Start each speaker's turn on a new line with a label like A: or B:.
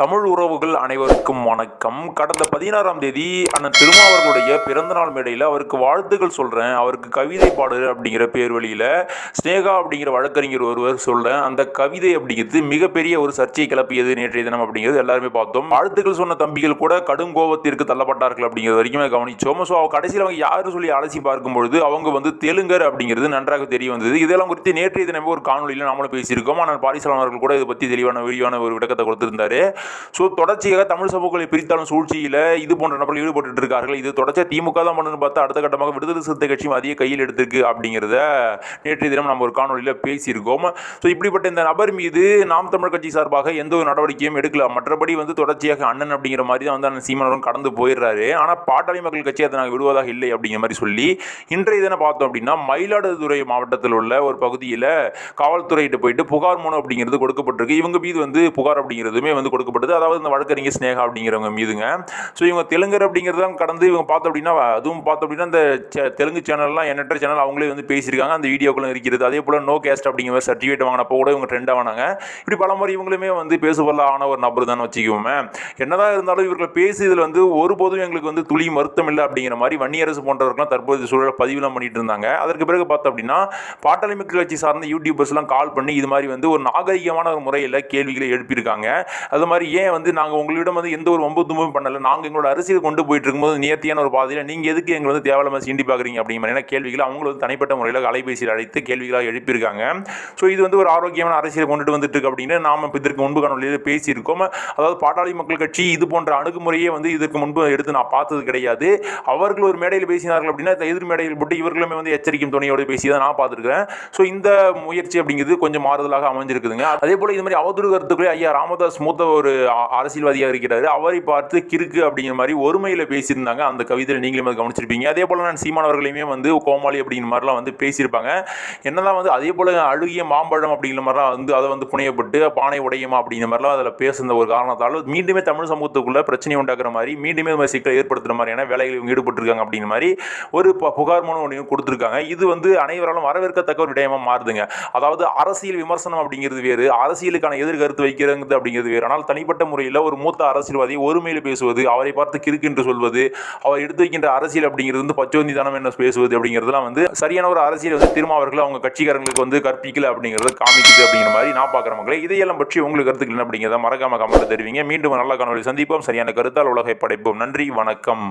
A: தமிழ் உறவுகள் அனைவருக்கும் வணக்கம். கடந்த பதினாறாம் தேதி அண்ணன் திருமாவர்களுடைய பிறந்தநாள் மேடையில் அவருக்கு வாழ்த்துக்கள் சொல்கிறேன் அவருக்கு கவிதை பாடு அப்படிங்கிற பேர் வழியில் ஸ்னேகா அப்படிங்கிற வழக்கறிஞர் ஒருவர் சொல்கிறேன் அந்த கவிதை அப்படிங்கிறது மிகப்பெரிய ஒரு சர்ச்சையை கிளப்பியது நேற்றைய தினம் அப்படிங்கிறது எல்லாருமே பார்த்தோம். வாழ்த்துக்கள் சொன்ன தம்பிகள் கூட கடும் கோபத்திற்கு தள்ளப்பட்டார்கள் அப்படிங்கிறது வரைக்குமே கவனிச்சோம். ஸோ கடைசியில் அவங்க யார் சொல்லி அலசி பார்க்கும்பொழுது அவங்க வந்து தெலுங்கர் அப்படிங்கிறது நன்றாக தெரிய வந்தது. இதெல்லாம் குறித்து நேற்றைய தினமே ஒரு காணொலியில் நாமளும் பேசியிருக்கோம். ஆனால் பாரிசலாமர்கள் கூட இதை பற்றி தெளிவான விரிவான ஒரு விளக்கத்தை கொடுத்திருந்தாரு. ஸோ தொடர்ச்சியாக தமிழ் சமூகங்களை பிரித்தாலும் சூழ்ச்சியில் இது போன்ற நபர்கள் ஈடுபட்டு இருக்கார்கள். இது தொடர்ச்சியாக திமுக தான் பண்ணுன்னு பார்த்தா அடுத்த கட்டமாக விடுதலை சிறுத்தை கட்சியும் அதிக கையில் எடுத்திருக்கு அப்படிங்கிறத நேற்றைய தினம் நம்ம ஒரு காணொலியில் பேசியிருக்கோம். ஸோ இப்படிப்பட்ட இந்த நபர் மீது நாம் தமிழ் கட்சி சார்பாக எந்த ஒரு நடவடிக்கையும் எடுக்கலாம் மற்றபடி வந்து தொடர்ச்சியாக அண்ணன் அப்படிங்கிற மாதிரி தான் வந்து அண்ணன் சீமானவரும் கடந்து போயிடுறாரு. ஆனால் பாட்டாளி மக்கள் கட்சி அதை நாங்கள் விடுவதாக இல்லை அப்படிங்கிற மாதிரி சொல்லி இன்றைய தினம் பார்த்தோம் அப்படின்னா மயிலாடுதுறை மாவட்டத்தில் உள்ள ஒரு பகுதியில் காவல்துறையிட்ட போயிட்டு புகார் மனு அப்படிங்கிறது கொடுக்கப்பட்டிருக்கு. இவங்க மீது வந்து புகார் அப்படிங்கிறதுமே வந்து கொடுக்கப்பட்டது அதாவது இந்த வழக்கறிஞர் ஸ்னேகா அப்படிங்கிறவங்க மீதுங்க. ஸோ இவங்க தெலுங்கர் அப்படிங்கிறதான் கடந்து இவங்க பார்த்தோம் அப்படின்னா அதுவும் பார்த்தோம் அப்படின்னா இந்த தெலுங்கு சேனல்லாம் எண்ணற்ற சேனல் அவங்களே வந்து பேசியிருக்காங்க. அந்த வீடியோக்களும் இருக்கிறது. அதே போல் நோ கேஸ்ட் அப்படிங்கிற சர்டிஃபிகேட் வாங்கினப்போ கூட இவங்க ட்ரெண்ட் ஆனாங்க இப்படி பல முறை இவங்களுமே வந்து பேசுபொருள் ஆன ஒரு நபர் தான் வச்சுக்குவோமே என்னதான் இருந்தாலும் இவர்கள் பேசியதில் வந்து ஒருபோதும் எங்களுக்கு வந்து துளி மருத்தம் இல்லை அப்படிங்கிற மாதிரி வன்னியரசு போன்றவர்கள்லாம் தற்போது சூழல் பதிவுலாம் பண்ணிட்டு இருந்தாங்க. அதற்கு பிறகு பார்த்தோம் அப்படின்னா பாட்டாளி மக்கள் கட்சி சார்ந்த யூடியூபர்ஸ்லாம் கால் பண்ணி இது மாதிரி வந்து ஒரு நாகரிகமான ஒரு முறையில் கேள்விகளை எழுப்பியிருக்காங்க. அது மாதிரி ஏன் வந்து நாங்கள் உங்களிடம் வந்து எந்த ஒரு வம்பு தும்பும் நாங்கள் எங்களோட அரசியல் கொண்டு போயிட்டு இருக்கும்போது நேர்த்தியான ஒரு பாதையில் நீங்கள் எதுக்கு எங்களை வந்து தேவையில்லாம சீண்டி பார்க்குறீங்க அப்படிங்கிற மாதிரியான கேள்விகள் அவங்களும் வந்து தனிப்பட்ட முறையில் அலைபேசியில் அழைத்து கேள்விகளாக எழுப்பியிருக்காங்க. ஸோ இது வந்து ஒரு ஆரோக்கியமான அரசியல் கொண்டுட்டு வந்துட்டு இருக்கு அப்படின்னு நாம் இதற்கு முன்பு காணொலியில் பேசியிருக்கோம். அதாவது பாட்டாளி மக்கள் கட்சி இது போன்ற அணுகுமுறையே வந்து இதற்கு முன்பு எடுத்து நான் பார்த்தது கிடையாது. அவர்கள் ஒரு மேடையில் பேசினார்கள் அப்படின்னா எதிர் மேடையில் போட்டு இவர்களுமே வந்து எச்சரிக்கும் துணையோடு பேசி தான் நான் பார்த்துருக்கேன் ஸோ இந்த முயற்சி அப்படிங்கிறது கொஞ்சம் மாறுதலாக அமைஞ்சிருக்குதுங்க. அதே போல் இது மாதிரி அவதூறு கருத்துக்களே ஐயா ராமதாஸ் மூத்த ஒரு அரசியல்வாதியாக இருக்கிறாரு. அவரை பார்த்து கிறுக்கு அப்படிங்கிற மாதிரி ஒருமையில் பேசியிருந்தாங்க. அந்த கவிதையில் நீங்களும் அதை கவனிச்சிருப்பீங்க. அதே போல் நான் சீமானவர்களையுமே வந்து கோமாளி அப்படிங்கிற மாதிரிலாம் வந்து பேசியிருப்பாங்க. என்னதான் வந்து அதே போல் அழுகிய மாம்பழம் அப்படிங்கிற மாதிரிலாம் வந்து அதை வந்து புனையப்பட்டு பானை உடையுமா அப்படிங்கிற மாதிரிலாம் அதில் பேசுன ஒரு காரணத்தால் மீண்டுமே தமிழ் சமூகத்துக்குள்ளே பிரச்சனை உண்டாக்குற மாதிரி மீண்டுமே இந்த மாதிரி சிக்கலை ஏற்படுத்துகிற மாதிரியான வேலைகள் இவங்க ஈடுபட்டிருக்காங்க அப்படிங்கிற மாதிரி ஒரு புகார் மனு ஒன்று கொடுத்துருக்காங்க. இது வந்து அனைவராலும் வரவேற்கத்தக்க ஒரு விடயமாக மாறுதுங்க. அதாவது அரசியல் விமர்சனம் அப்படிங்கிறது வேறு அரசியலுக்கான எதிர்கருத்து வைக்கிறது அப்படிங்கிறது வேறு. ஆனால் தனி தனிப்பட்ட முறையில் ஒரு மூத்த அரசியல்வாதி ஒருமையில் பேசுவது அவரை பார்த்து கிறுக்கு என்று சொல்வது அவர் எடுத்து வைக்கின்ற அரசியல் அப்படிங்கிறது வந்து பச்சோந்திதானம் என்ன பேசுவது அப்படிங்கிறதுலாம் வந்து சரியான ஒரு அரசியல் வந்து திருமாவர்கள் அவர்கள் அவங்க கட்சிக்காரங்களுக்கு வந்து கற்பிக்கல அப்படிங்கிறத காமிக்குது அப்படிங்கிற மாதிரி நான் பார்க்குற மக்களே. இதையெல்லாம் பற்றி உங்களுக்கு கருத்துக்கள் என்ன அப்படிங்கிறத மறக்காம கமெண்ட் தெரிவிங்க. மீண்டும் நல்ல காணொலி சந்திப்போம். சரியான கருத்தால் உலகை படைப்போம். நன்றி வணக்கம்.